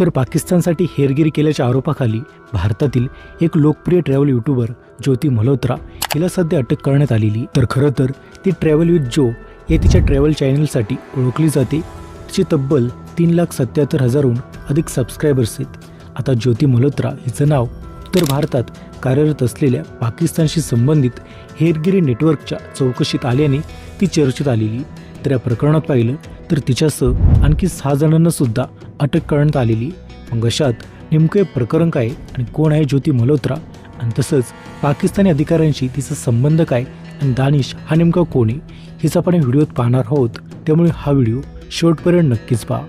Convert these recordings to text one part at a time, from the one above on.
तर पाकिस्तानसाठी हेरगिरी केल्याच्या आरोपाखाली भारतातील एक लोकप्रिय ट्रॅव्हल यूट्यूबर ज्योती मल्होत्रा हिला सध्या अटक करण्यात आलेली तर खरं तर ती ट्रॅव्हल विथ जो या तिच्या ट्रॅव्हल चॅनलसाठी ओळखली जाते. तिची तब्बल तीन लाख सत्याहत्तर हजारहून अधिक सबस्क्रायबर्स आहेत. आता ज्योती मल्होत्रा हिचं नाव उत्तर भारतात कार्यरत असलेल्या पाकिस्तानशी संबंधित हेरगिरी नेटवर्कच्या चौकशीत आल्याने ती चर्चेत आलेली तर या प्रकरणात पाहिलं तर तिच्यासह आणखी सहा जणांना सुद्धा अटक करण्यात आलेली. मग अशात नेमकं प्रकरण काय आणि कोण आहे ज्योती मल्होत्रा? आणि तसंच पाकिस्तानी अधिकाऱ्यांशी तिचा संबंध काय आणि दानिश हा नेमका कोण आहे? हेच आपण या व्हिडिओत पाहणार आहोत. त्यामुळे हा व्हिडिओ शेवटपर्यंत नक्कीच पहा.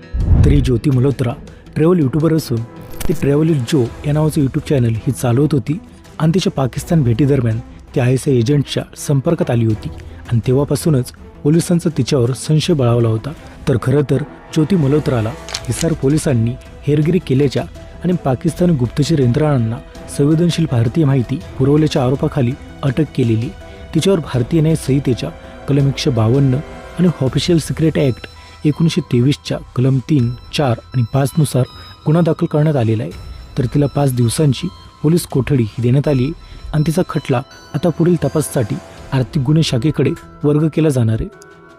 तरी ज्योती मल्होत्रा ट्रॅव्हल यूट्यूबर असून ती ट्रॅव्हल विथ जो या नावाचं यूट्यूब चॅनल ही चालवत होती आणि तिच्या पाकिस्तान भेटीदरम्यान ती आय एस आय एजंटच्या संपर्कात आली होती आणि तेव्हापासूनच पोलिसांचा तिच्यावर संशय बळावला होता. तर खरं तर ज्योती मल्होत्राला हिसार पोलिसांनी हेरगिरी केल्याच्या आणि पाकिस्तानी गुप्तचर यंत्रणांना संवेदनशील भारतीय माहिती पुरवल्याच्या आरोपाखाली अटक केलेली तिच्यावर भारतीय न्याय संहितेच्या कलम एकशे बावन्न आणि ऑफिशियल सिक्रेट ॲक्ट एकोणीसशे तेवीसच्या कलम तीन चार आणि पाचनुसार गुन्हा दाखल करण्यात आलेला आहे. तर तिला पाच दिवसांची पोलीस कोठडी ही देण्यात आली आहे आणि तिचा खटला आता पुढील तपासासाठी आर्थिक गुन्हे शाखेकडे वर्ग केला जाणार आहे.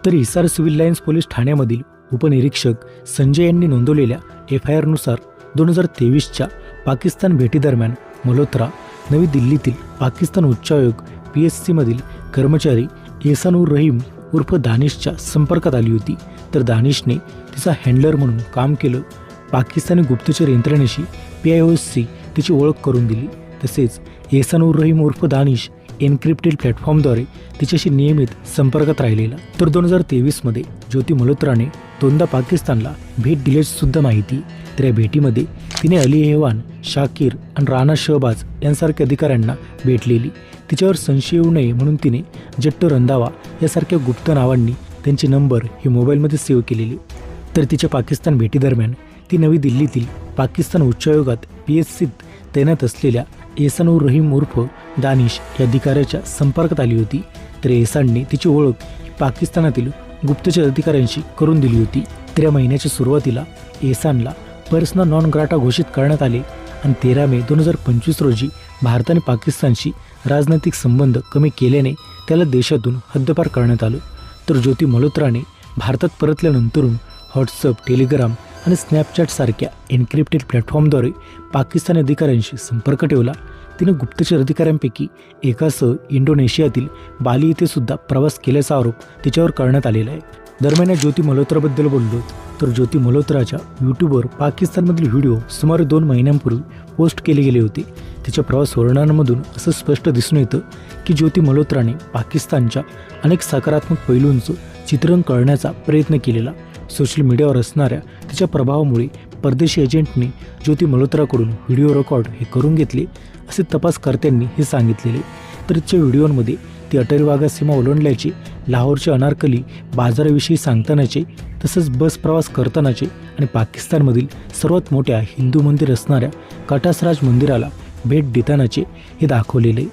तर हिसार सिव्हिल लाईन्स पोलीस ठाण्यामधील उपनिरीक्षक संजय यांनी नोंदवलेल्या एफ आय आरनुसार दोन हजार तेवीसच्या पाकिस्तान भेटीदरम्यान मल्होत्रा नवी दिल्लीतील पाकिस्तान उच्चायोग पी एस सीमधील कर्मचारी एसानूर उर रहीम उर्फ दानिशच्या संपर्कात आली होती. तर दानिशने तिचा हँडलर म्हणून काम केलं. पाकिस्तानी गुप्तचर यंत्रणेशी P I O S C तिची ओळख करून दिली. तसेच एसानूर उर रहीम उर्फ दानिश एनक्रिप्टेड प्लॅटफॉर्मद्वारे तिच्याशी नियमित संपर्कात राहिलेला. तर दोन हजार तेवीसमध्ये ज्योती मल्होत्राने दोनदा पाकिस्तानला भेट दिल्याची सुद्धा माहिती. तर या भेटीमध्ये तिने अली एहवान शाकीर आणि राणा शहबाज यांसारख्या अधिकाऱ्यांना भेटलेली तिच्यावर संशय येऊ नये म्हणून तिने जट्ट रंधावा यासारख्या गुप्त नावांनी त्यांचे नंबर हे मोबाईलमध्ये सेव्ह केलेले. तर तिच्या पाकिस्तान भेटीदरम्यान ती नवी दिल्लीतील पाकिस्तान उच्चायोगात पी एस सीत तैनात असलेल्या एहसान उर रहीम उर्फ दानिश या अधिकाऱ्याच्या संपर्कात आली होती. तर एसानने तिची ओळख पाकिस्तानातील गुप्तचर अधिकाऱ्यांशी करून दिली होती. तेरा महिन्याच्या सुरुवातीला एसानला पर्सनल नॉन ग्राटा घोषित करण्यात आले आणि तेरा मे दोन हजार पंचवीस रोजी भारत आणि पाकिस्तानशी राजनैतिक संबंध कमी केल्याने त्याला देशातून हद्दपार करण्यात आलं. तर ज्योती मल्होत्राने भारतात परतल्यानंतरून व्हॉट्सअप टेलिग्राम आणि स्नॅपचॅटसारख्या एन्क्रिप्टेड प्लॅटफॉर्मद्वारे पाकिस्तानी अधिकाऱ्यांशी संपर्क ठेवला. तिने गुप्तचर अधिकाऱ्यांपैकी एकासह इंडोनेशियातील बाली येथे सुद्धा प्रवास केल्याचा आरोप तिच्यावर करण्यात आलेला आहे. दरम्यान या ज्योती मल्होत्राबद्दल बोललो तर ज्योती मल्होत्राच्या यूट्यूबवर पाकिस्तानमधील व्हिडिओ सुमारे दोन महिन्यांपूर्वी पोस्ट केले गेले होते. तिच्या प्रवास वर्णनांमधून असं स्पष्ट दिसून येतं की ज्योती मल्होत्राने पाकिस्तानच्या अनेक सकारात्मक पैलूंचं चित्रण करण्याचा प्रयत्न केलेला सोशल मीडियावर असणाऱ्या तिच्या प्रभावामुळे परदेशी एजंटने ज्योती मल्होत्राकडून व्हिडिओ रेकॉर्ड हे करून घेतले असे तपासकर्त्यांनी हे सांगितलेले. तर तिच्या व्हिडिओमध्ये ती अटरी वाघा सीमा ओलांडल्याचे लाहोरचे अनारकली बाजाराविषयी सांगतानाचे तसंच बस प्रवास करतानाचे आणि पाकिस्तानमधील सर्वात मोठ्या हिंदू मंदिर असणाऱ्या कटासराज मंदिराला भेट देतानाचे हे दाखवलेले.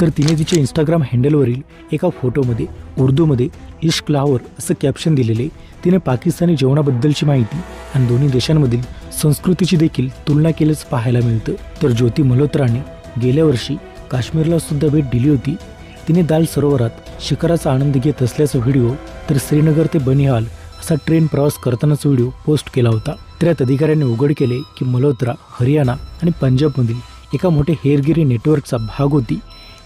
तर तिने तिच्या इंस्टाग्राम हँडलवरील एका फोटोमध्ये उर्दूमध्ये इश्क लाहोर असं कॅप्शन दिलेले तिने पाकिस्तानी जेवणाबद्दलची माहिती आणि दोन्ही देशांमधील संस्कृतीची देखील तुलना केल्याच पाहायला मिळतं. तर ज्योती मल्होत्राने गेल्या वर्षी काश्मीरला सुद्धा भेट दिली होती. तिने दाल सरोवरात शिखराचा आनंद घेत असल्याचा व्हिडिओ तर श्रीनगर ते बनिहाल असा ट्रेन प्रवास करतानाचा व्हिडिओ पोस्ट केला होता. तर यात अधिकाऱ्यांनी उघड केले की मल्होत्रा हरियाणा आणि पंजाबमधील एका मोठ्या हेरगिरी नेटवर्कचा भाग होती.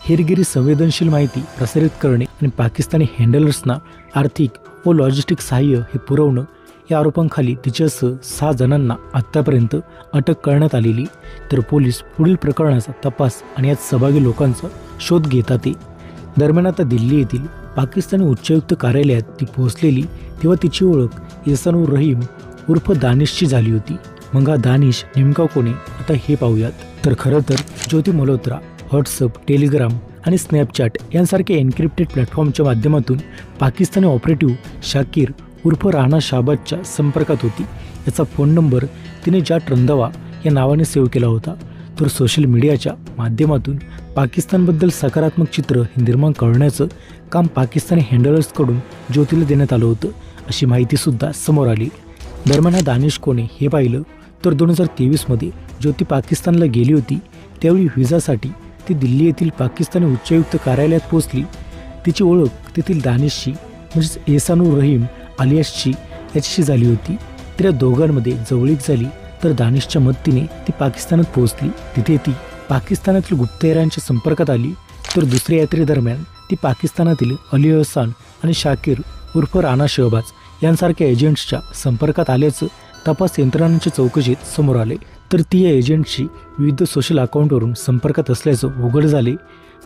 हेरगिरी संवेदनशील माहिती प्रसारित करणे आणि पाकिस्तानी हँडलर्सना आर्थिक व लॉजिस्टिक सहाय्य हे पुरवणं या आरोपांखाली तिच्यासह सहा जणांना आत्तापर्यंत अटक करण्यात आलेली तर पोलीस पुढील प्रकरणाचा तपास आणि यात सहभागी लोकांचा शोध घेतात आहे दरम्यान आता दिल्ली येथील पाकिस्तानी उच्चायुक्त कार्यालयात ती पोहोचलेली तेव्हा तिची ओळख इसानूर रहीम उर्फ दानिशची झाली होती. मग हा दानिश नेमका कोणी आता हे पाहूयात. तर खरं तर ज्योती मल्होत्रा व्हॉट्सअप टेलिग्राम आणि स्नॅपचॅट यांसारख्या एन्क्रिप्टेड प्लॅटफॉर्मच्या माध्यमातून पाकिस्तानी ऑपरेटिव्ह शाकीर उर्फ राणा शाबादच्या संपर्कात होती. याचा फोन नंबर तिने जाट रंधावा या नावाने सेव्ह केला होता तर सोशल मीडियाच्या माध्यमातून पाकिस्तानबद्दल सकारात्मक चित्र हे निर्माण करण्याचं काम पाकिस्तानी हँडलर्सकडून ज्योतीला देण्यात आलं होतं अशी माहितीसुद्धा समोर आली. दरम्यान हा दानिश कोणे हे पाहिलं तर दोन हजार तेवीसमध्ये ज्योती पाकिस्तानला गेली होती त्यावेळी व्हिजासाठी ती दिल्ली येथील पाकिस्तानी उच्चायुक्त कार्यालयात पोहोचली. तिची ओळख तेथील दानिशशी म्हणजेच एसानूर रहीम आलियासची याच्याशी झाली होती. तर या दोघांमध्ये जवळीक झाली तर दानिशच्या मदतीने ती पाकिस्तानात पोहोचली. तिथे ती पाकिस्तानातील गुप्तहेरांच्या संपर्कात आली तर दुसऱ्या यात्रेदरम्यान ती पाकिस्तानातील अली हसान आणि शाकीर उर्फ राणा शहबाज यांसारख्या एजंट्सच्या संपर्कात आल्याचं तपास यंत्रणांच्या चौकशीत समोर आले. तर ती या एजंटशी विविध सोशल अकाउंटवरून संपर्कात असल्याचं उघड झाले.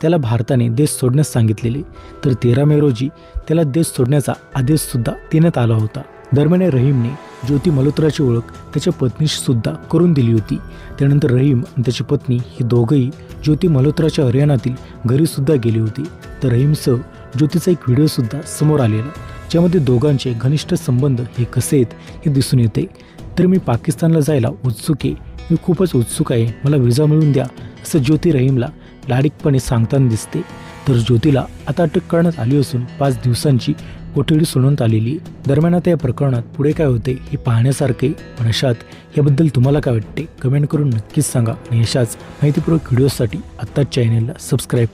त्याला भारताने देश सोडण्यास सांगितलेले. तर तेरा मे रोजी त्याला देश सोडण्याचा आदेशसुद्धा देण्यात आला होता. दरम्यान रहीमने ज्योती मल्होत्राची ओळख त्याच्या पत्नीशी सुद्धा करून दिली होती. त्यानंतर रहीम आणि त्याची पत्नी ही दोघंही ज्योती मल्होत्राच्या हरियाणातील घरीसुद्धा गेली होती. तर रहीमसह ज्योतीचा एक व्हिडिओसुद्धा समोर आलेला ज्यामध्ये दोघांचे घनिष्ठ संबंध हे कसे आहेत हे दिसून येते. तर मी पाकिस्तानला जायला उत्सुक आहे. मी खूपच उत्सुक आहे. मला व्हिसा मिळून द्या असं ज्योती रहीमला लाडिकपणे सांगताना दिसते. तर ज्योतीला आता अटक करण्यात आली असून पाच दिवसांची कोठडी सोडवण्यात आलेली. दरम्यान आता या प्रकरणात पुढे काय होते हे पाहण्यासारखे पण अशात याबद्दल तुम्हाला काय वाटते? कमेंट करून नक्कीच सांगा. आणि अशाच माहितीपूर्वक व्हिडिओसाठी आत्ताच चॅनेलला सबस्क्राईब